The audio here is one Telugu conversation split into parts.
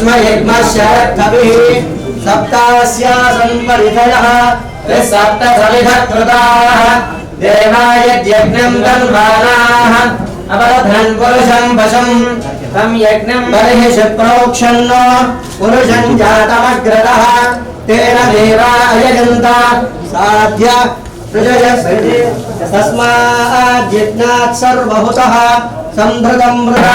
भीष्म यज्ञशरद्भविः सप्तास्या सन्परिधयः यः सप्त समिधकृताः देवाय यज्ञम् तन्वानाः अपरध्नन् पुरुषम् वशम्। तम् यज्ञम् बलिः शप्रोक्षन्नो पुरुषम् जातमग्रतः। तेन देवा अयजन्त। साध्य तस्माद्यज्ञात् सर्वभूतः। सम्भृतम् मृदा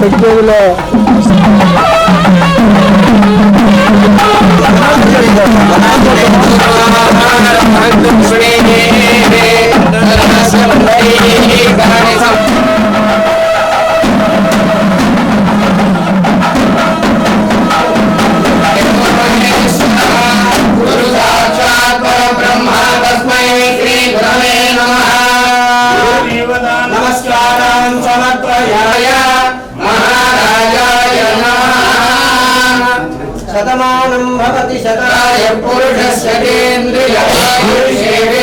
తగ్గిపోయేదిలో నమస్కారం సమర్పయాయ మహారాజాయ నమః శతమానం భవతి శతాయ పురుషస్యేంద్రియ పురుషేంద్రియే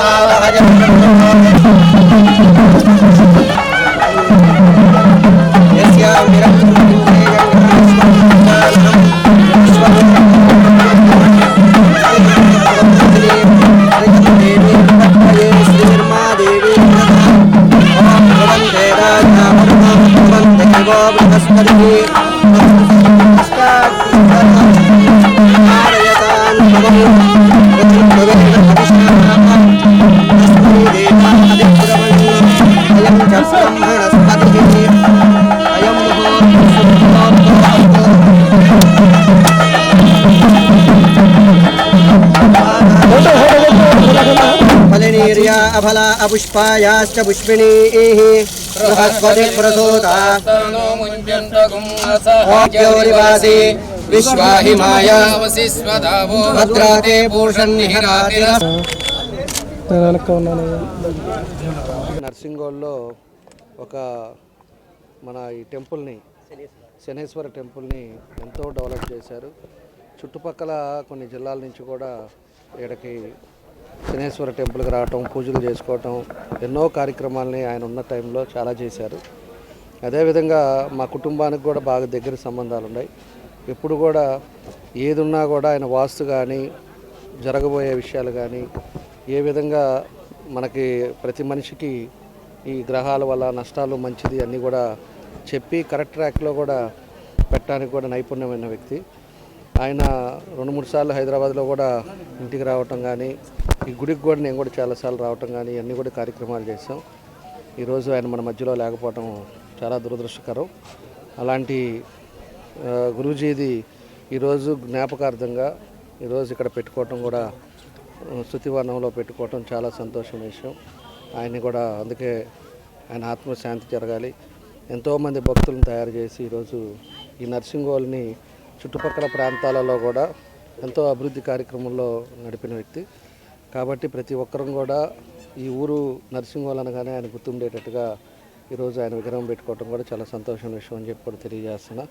ありがとうござい。సఫలా అపుష్పాయాశ్చ బృహస్పతి ప్రసూతాసి విశ్వాహి ఒక మన ఈ టెంపుల్ని శనేశ్వర టెంపుల్ని ఎంతో డెవలప్ చేశారు. చుట్టుపక్కల కొన్ని జిల్లాల నుంచి కూడా ఇక్కడికి శనేశ్వర టెంపుల్కి రావటం పూజలు చేసుకోవటం ఎన్నో కార్యక్రమాలని ఆయన ఉన్న టైంలో చాలా చేశారు. అదేవిధంగా మా కుటుంబానికి కూడా బాగా దగ్గర సంబంధాలు ఉన్నాయి. ఎప్పుడు కూడా ఏదున్నా కూడా ఆయన వాస్తు కానీ జరగబోయే విషయాలు కానీ ఏ విధంగా మనకి ప్రతి మనిషికి ఈ గ్రహాల వల్ల నష్టాలు మంచిది అన్నీ కూడా చెప్పి కరెక్ట్ ట్రాక్లో కూడా పెట్టడానికి కూడా నైపుణ్యమైన వ్యక్తి. ఆయన రెండు మూడు సార్లు హైదరాబాద్లో కూడా ఇంటికి రావటం కానీ ఈ గుడికి కూడా నేను కూడా చాలాసార్లు రావటం కానీ ఇవన్నీ కూడా కార్యక్రమాలు చేశాం. ఈరోజు ఆయన మన మధ్యలో లేకపోవటం చాలా దురదృష్టకరం. అలాంటి గురుజీది గురూజీది ఈరోజు జ్ఞాపకార్థంగా ఈరోజు ఇక్కడ పెట్టుకోవటం కూడా ఆ, పెట్టుకోవటం చాలా సంతోషం విషయం. ఆయన్ని కూడా అందుకే ఆయన ఆత్మశాంతి జరగాలి. ఎంతోమంది భక్తులను తయారు చేసి ఈరోజు ఈ నర్సింగ్ హోల్ని చుట్టుపక్కల ప్రాంతాలలో కూడా ఎంతో అభివృద్ధి కార్యక్రమంలో నడిపిన వ్యక్తి. కాబట్టి ప్రతి ఒక్కరం కూడా ఈ ఊరు నర్సింహోల్ అనగానే ఆయన గుర్తుండేటట్టుగా ఈరోజు ఆయన విగ్రహం పెట్టుకోవడం కూడా చాలా సంతోషం విషయం అని చెప్పి కూడా తెలియజేస్తున్నా.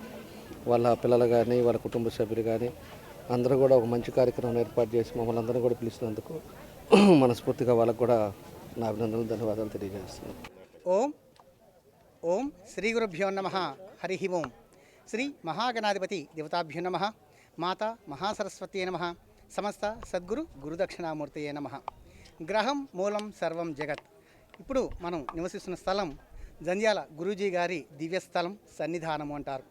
వాళ్ళ పిల్లలు కానీ వాళ్ళ కుటుంబ సభ్యులు కానీ అందరూ కూడా ఒక మంచి కార్యక్రమం ఏర్పాటు చేసి మమ్మల్ని అందరూ కూడా పిలిచినందుకు మనస్ఫూర్తిగా వాళ్ళకు కూడా నా అభినందనలు ధన్యవాదాలు తెలియజేస్తున్నాను ఓం ఓం శ్రీ గురుభ్యో నమ. హరి ఓం. శ్రీ మహాగణాధిపతి దేవతాభ్యో నమ. మాత మహాసరస్వతి నమ. సమస్త సద్గురు గురుదక్షిణామూర్తయే నమ. గ్రహం మూలం సర్వం జగత్. ఇప్పుడు మనం నివసిస్తున్న స్థలం జంధ్యాల గురూజీ గారి దివ్యస్థలం సన్నిధానము అంటారు.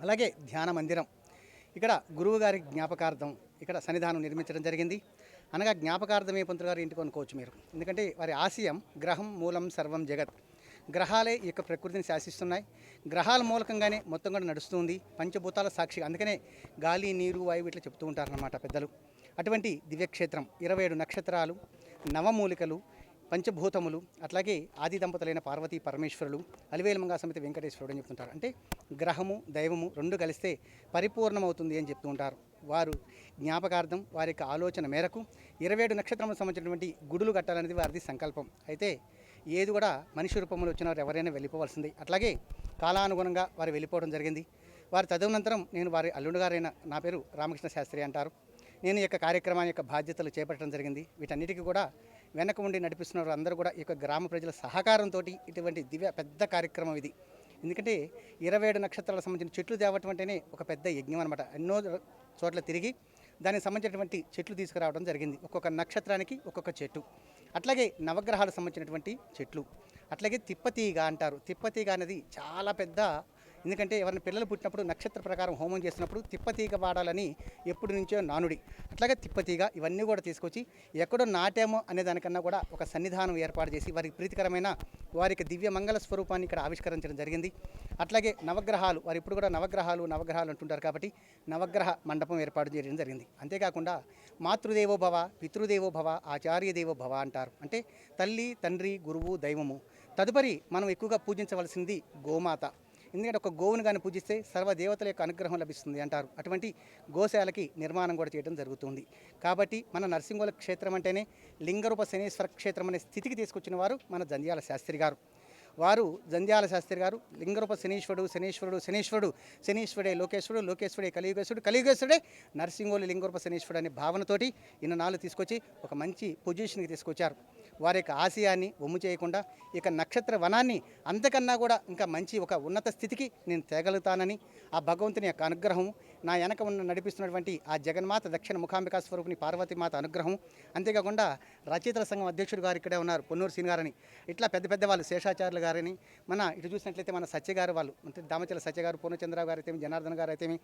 అలాగే ధ్యాన మందిరం. ఇక్కడ గురువు గారి జ్ఞాపకార్థం ఇక్కడ సన్నిధానం నిర్మించడం జరిగింది. అనగా జ్ఞాపకార్థమే పంతులు గారు ఇంటికి అనుకోవచ్చు మీరు. ఎందుకంటే వారి ఆశయం గ్రహం మూలం సర్వం జగత్. గ్రహాలే ఈ యొక్క ప్రకృతిని శాసిస్తున్నాయి. గ్రహాల మూలకంగానే మొత్తం కూడా నడుస్తుంది. పంచభూతాల సాక్షి అందుకనే గాలి నీరు వాయువు ఇట్లా చెప్తూ ఉంటారన్నమాట పెద్దలు. అటువంటి దివ్యక్షేత్రం ఇరవై ఏడు నక్షత్రాలు నవమూలికలు పంచభూతములు అట్లాగే ఆది దంపతులైన పార్వతీ పరమేశ్వరులు అలివేలమంగా సమితి వెంకటేశ్వరుడు అని చెప్తుంటారు. అంటే గ్రహము దైవము రెండు కలిస్తే పరిపూర్ణమవుతుంది అని చెప్తూ ఉంటారు. వారు జ్ఞాపకార్థం వారి యొక్క ఆలోచన మేరకు ఇరవై ఏడు నక్షత్రములకు సంబంధించినటువంటి గుడులు కట్టాలనేది వారిది సంకల్పం. అయితే ఏది కూడా మనిషి రూపంలో వచ్చిన వారు ఎవరైనా వెళ్ళిపోవాల్సింది. అట్లాగే కాలానుగుణంగా వారు వెళ్ళిపోవడం జరిగింది. వారి తదనంతరం నేను వారి అల్లుడు గారైన నా పేరు రామకృష్ణ శాస్త్రి అంటారు. నేను ఈ యొక్క కార్యక్రమాన్ని యొక్క బాధ్యతలు చేపట్టడం జరిగింది. వీటన్నిటికీ కూడా వెనక ఉండి నడిపిస్తున్న వారు అందరూ కూడా ఈ యొక్క గ్రామ ప్రజల సహకారంతో ఇటువంటి దివ్య పెద్ద కార్యక్రమం ఇది. ఎందుకంటే ఇరవై ఏడు నక్షత్రాలకు సంబంధించిన చెట్లు తేవటం అంటేనే ఒక పెద్ద యజ్ఞం అనమాట ఎన్నో చోట్ల తిరిగి దానికి సంబంధించినటువంటి చెట్లు తీసుకురావడం జరిగింది. ఒక్కొక్క నక్షత్రానికి ఒక్కొక్క చెట్టు. అట్లాగే నవగ్రహాలకు సంబంధించినటువంటి చెట్లు. అట్లాగే తిప్పతీగ అంటారు. తిప్పతీగ అనేది చాలా పెద్ద ఎందుకంటే ఎవరిని పిల్లలు పుట్టినప్పుడు నక్షత్ర ప్రకారం హోమం చేసినప్పుడు తిప్పతీగ వాడాలని ఎప్పటి నుంచో నానుడి. అట్లాగే తిప్పతీగ ఇవన్నీ కూడా తీసుకొచ్చి ఎక్కడో నాటామో అనే దానికన్నా కూడా ఒక సన్నిధానం ఏర్పాటు చేసి వారికి ప్రీతికరమైన వారికి దివ్య మంగళ స్వరూపాన్ని ఇక్కడ ఆవిష్కరించడం జరిగింది. అట్లాగే నవగ్రహాలు వారు ఇప్పుడు కూడా నవగ్రహాలు నవగ్రహాలు అంటుంటారు కాబట్టి నవగ్రహ మండపం ఏర్పాటు చేయడం జరిగింది. అంతేకాకుండా మాతృదేవో భవ పితృదేవో భవ ఆచార్య దేవో భవ అంటారు. అంటే తల్లి తండ్రి గురువు దైవము. తదుపరి మనం ఎక్కువగా పూజించవలసింది గోమాత. ఎందుకంటే ఒక గోవును కానీ పూజిస్తే సర్వదేవతల యొక్క అనుగ్రహం లభిస్తుంది అంటారు. అటువంటి గోశాలకి నిర్మాణం కూడా చేయడం జరుగుతుంది. కాబట్టి మన నరసింహుల క్షేత్రం అంటేనే లింగరూప శనేశ్వర క్షేత్రం అనే స్థితికి తీసుకొచ్చిన వారు మన జంధ్యాల శాస్త్రి గారు. వారు జంధ్యాల శాస్త్రి గారు లింగరూప శనీశ్వరుడు శనీశ్వరుడు శనీశ్వరుడు శనీశ్వరుడే లోకేశ్వరుడు లోకేశ్వరుడే కలియుగేశ్వరుడు కలియుగేశ్వరుడే నరసింహోలు లింగరూప శనీశ్వరుడు అనే భావనతోటి ఇన్న నాలుగు తీసుకొచ్చి ఒక మంచి పొజిషన్కి తీసుకొచ్చారు. వారి యొక్క ఆశయాన్ని ఒమ్ము చేయకుండా ఇక నక్షత్ర వనాన్ని అంతకన్నా కూడా ఇంకా మంచి ఒక ఉన్నత స్థితికి నేను తేగలుగుతానని ఆ భగవంతుని యొక్క అనుగ్రహం నా వెనక ఉన్న నడిపిస్తున్నటువంటి ఆ జగన్మాత దక్షిణ ముఖాంబికా స్వరూపుని పార్వతీమాత అనుగ్రహం అంతేకాకుండా రచయితల సంఘం అధ్యక్షుడు గారు ఇక్కడే ఉన్నారు పొన్నూరు సీన్ గారని ఇట్లా పెద్ద పెద్ద వాళ్ళు శేషాచార్యులు గారని మన ఇటు చూసినట్లయితే మన సత్య గారు వాళ్ళు అంటే దామచల సత్య గారు పూర్ణచంద్రరావు గారు అయితేమి జనార్దన్ గారు అయితేమి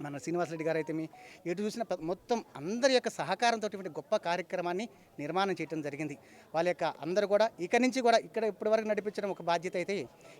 మన శ్రీనివాసరెడ్డి గారు అయితేమి ఎటు చూసిన మొత్తం అందరి యొక్క సహకారంతో ఇటువంటి గొప్ప కార్యక్రమాన్ని నిర్మాణం చేయడం జరిగింది. వాళ్ళ యొక్క అందరూ కూడా ఇక నుంచి కూడా ఇక్కడ ఇప్పటి వరకు నడిపించడం ఒక బాధ్యత అయితే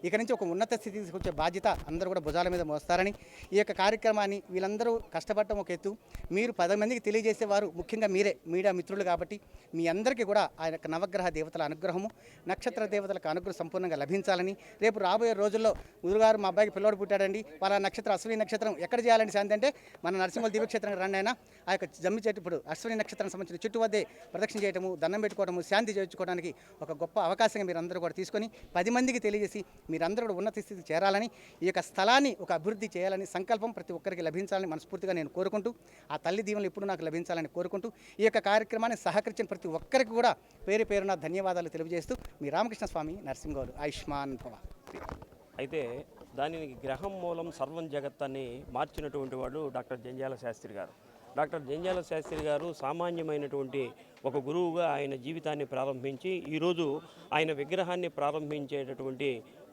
ఇక నుంచి ఒక ఉన్నత స్థితి తీసుకొచ్చే బాధ్యత అందరూ కూడా భుజాల మీద మోస్తారని ఈ యొక్క కార్యక్రమాన్ని వీళ్ళందరూ కష్టపడటం ఒక ఎత్తు. మీరు పది మందికి తెలియజేసేవారు ముఖ్యంగా మీరే మీడియా మిత్రులు కాబట్టి మీ అందరికీ కూడా ఆ యొక్క నవగ్రహ దేవతల అనుగ్రహము నక్షత్ర దేవతలకు అనుగ్రహం సంపూర్ణంగా లభించాలని రేపు రాబోయే రోజుల్లో గురుగారు మా అబ్బాయికి పిల్లోడు పుట్టాడండి వాళ్ళ నక్షత్రం అశ్విని నక్షత్రం ఎక్కడ చేయాలని ఏంటంటే మన నరసింహ దివ్యక్షేత్రం రండి అయినా ఆ యొక్క జమ్మి చెట్టు ఇప్పుడు అశ్విని సంబంధించిన చుట్టూ వద్దే ప్రదక్షిణ చేయటము దండం పెట్టుకోవడము శాంతి చేర్చుకోవడానికి ఒక గొప్ప అవకాశంగా మీరు అందరూ కూడా తీసుకొని పది మందికి తెలియజేసి మీరందరూ కూడా ఉన్నత స్థితికి చేరాలని ఈ యొక్క స్థలాన్ని ఒక అభివృద్ధి చేయాలని సంకల్పం ప్రతి ఒక్కరికి లభించాలని మనస్ఫూర్తిగా నేను కోరుకుంటూ ఆ తల్లి దీవెనలు ఇప్పుడు నాకు లభించాలని కోరుకుంటూ ఈ యొక్క కార్యక్రమాన్ని సహకరించిన ప్రతి ఒక్కరికి కూడా పేరు పేరున ధన్యవాదాలు తెలియజేస్తూ మీ రామకృష్ణ స్వామి నరసింహోలు ఆయుష్మాన్ భవ. అయితే దానిని గ్రహం మూలం సర్వం జగత్ అని మార్చినటువంటి వాడు డాక్టర్ జంజాల శాస్త్రి గారు. డాక్టర్ జంజాల శాస్త్రి గారు సామాన్యమైనటువంటి ఒక గురువుగా ఆయన జీవితాన్ని ప్రారంభించి ఈరోజు ఆయన విగ్రహాన్ని ప్రారంభించేటటువంటి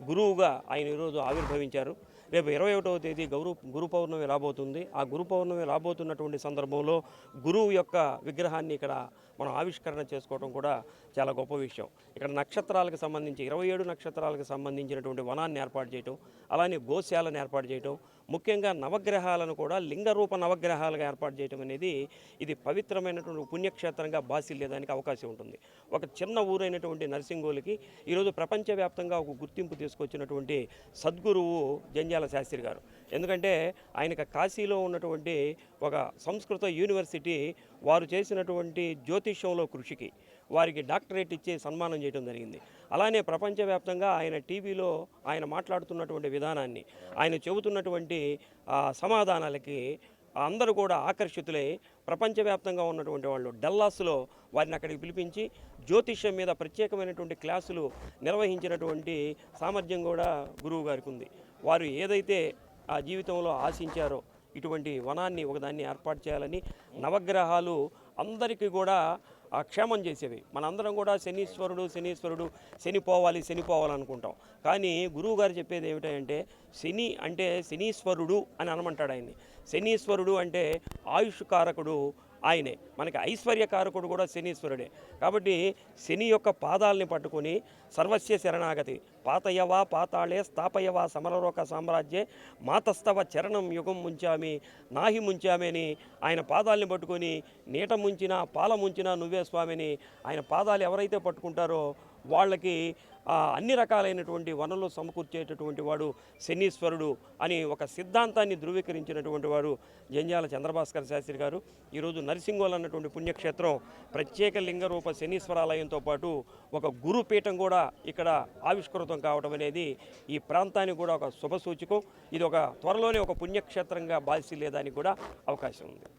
గురువుగా ఆయన ఈరోజు ఆవిర్భవించారు. రేపు ఇరవై ఒకటవ తేదీ గౌరు గురు పౌర్ణమి రాబోతుంది. ఆ గురు పౌర్ణమి రాబోతున్నటువంటి సందర్భంలో గురువు యొక్క విగ్రహాన్ని ఇక్కడ మనం ఆవిష్కరణ చేసుకోవడం కూడా చాలా గొప్ప విషయం. ఇక్కడ నక్షత్రాలకు సంబంధించి ఇరవై ఏడు నక్షత్రాలకు సంబంధించినటువంటి వనాన్ని ఏర్పాటు చేయటం అలానే గోశాలను ఏర్పాటు చేయటం ముఖ్యంగా నవగ్రహాలను కూడా లింగరూప నవగ్రహాలుగా ఏర్పాటు చేయడం అనేది ఇది పవిత్రమైనటువంటి పుణ్యక్షేత్రంగా బాసిల్లేదానికి అవకాశం ఉంటుంది. ఒక చిన్న ఊరైనటువంటి నర్సింగోలికి ఈరోజు ప్రపంచవ్యాప్తంగా ఒక గుర్తింపు తీసుకొచ్చినటువంటి సద్గురువు జంజాల శాస్త్రి గారు. ఎందుకంటే ఆయనకు కాశీలో ఉన్నటువంటి ఒక సంస్కృత యూనివర్సిటీ వారు చేసినటువంటి జ్యోతిష్యంలో కృషికి వారికి డాక్టరేట్ ఇచ్చి సన్మానం చేయడం జరిగింది. అలానే ప్రపంచవ్యాప్తంగా ఆయన టీవీలో ఆయన మాట్లాడుతున్నటువంటి విధానాన్ని ఆయన చెబుతున్నటువంటి సమాధానాలకి అందరూ కూడా ఆకర్షితులై ప్రపంచవ్యాప్తంగా ఉన్నటువంటి వాళ్ళు డల్లాస్లో వారిని అక్కడికి పిలిపించి జ్యోతిష్యం మీద ప్రత్యేకమైనటువంటి క్లాసులు నిర్వహించినటువంటి సామర్థ్యం కూడా గురువు గారికి ఉంది. వారు ఏదైతే ఆ జీవితంలో ఆశించారో ఇటువంటి వనాన్ని ఒకదాన్ని ఏర్పాటు చేయాలని నవగ్రహాలు అందరికీ కూడా క్షేమం చేసేది. మనందరం కూడా శనీశ్వరుడు శనీశ్వరుడు శని పోవాలి శని కానీ గురువు గారు చెప్పేది ఏమిటంటే శని అంటే శనీశ్వరుడు అని అనమంటాడు ఆయన్ని. శనీశ్వరుడు అంటే ఆయుష్ కారకుడు ఆయనే. మనకి ఐశ్వర్యకారకుడు కూడా శనీశ్వరుడే. కాబట్టి శని యొక్క పాదాలని పట్టుకొని సర్వస్య శరణాగతి. పాతయవా పాతాళే స్థాపయవా సమరలోక సామ్రాజ్యే మాతస్తవ చరణం యుగం ముంచామి నాహి ముంచామి అని ఆయన పాదాలని పట్టుకొని నీట ముంచినా పాల ముంచినా నువ్వే స్వామిని ఆయన పాదాలు ఎవరైతే పట్టుకుంటారో వాళ్ళకి అన్ని రకాలైనటువంటి వనరులు సమకూర్చేటటువంటి వాడు శనీశ్వరుడు అని ఒక సిద్ధాంతాన్ని ధృవీకరించినటువంటి వారు జంజాల చంద్రభాస్కర్ శాస్త్రి గారు. ఈరోజు నరసింగోల్ అన్నటువంటి పుణ్యక్షేత్రం ప్రత్యేక లింగరూప శనీశ్వరాలయంతో పాటు ఒక గురుపీఠం కూడా ఇక్కడ ఆవిష్కృతం కావడం అనేది ఈ ప్రాంతానికి కూడా ఒక శుభ సూచకం ఇది ఒక త్వరలోనే ఒక పుణ్యక్షేత్రంగా బాల్సిల్లేదానికి కూడా అవకాశం ఉంది.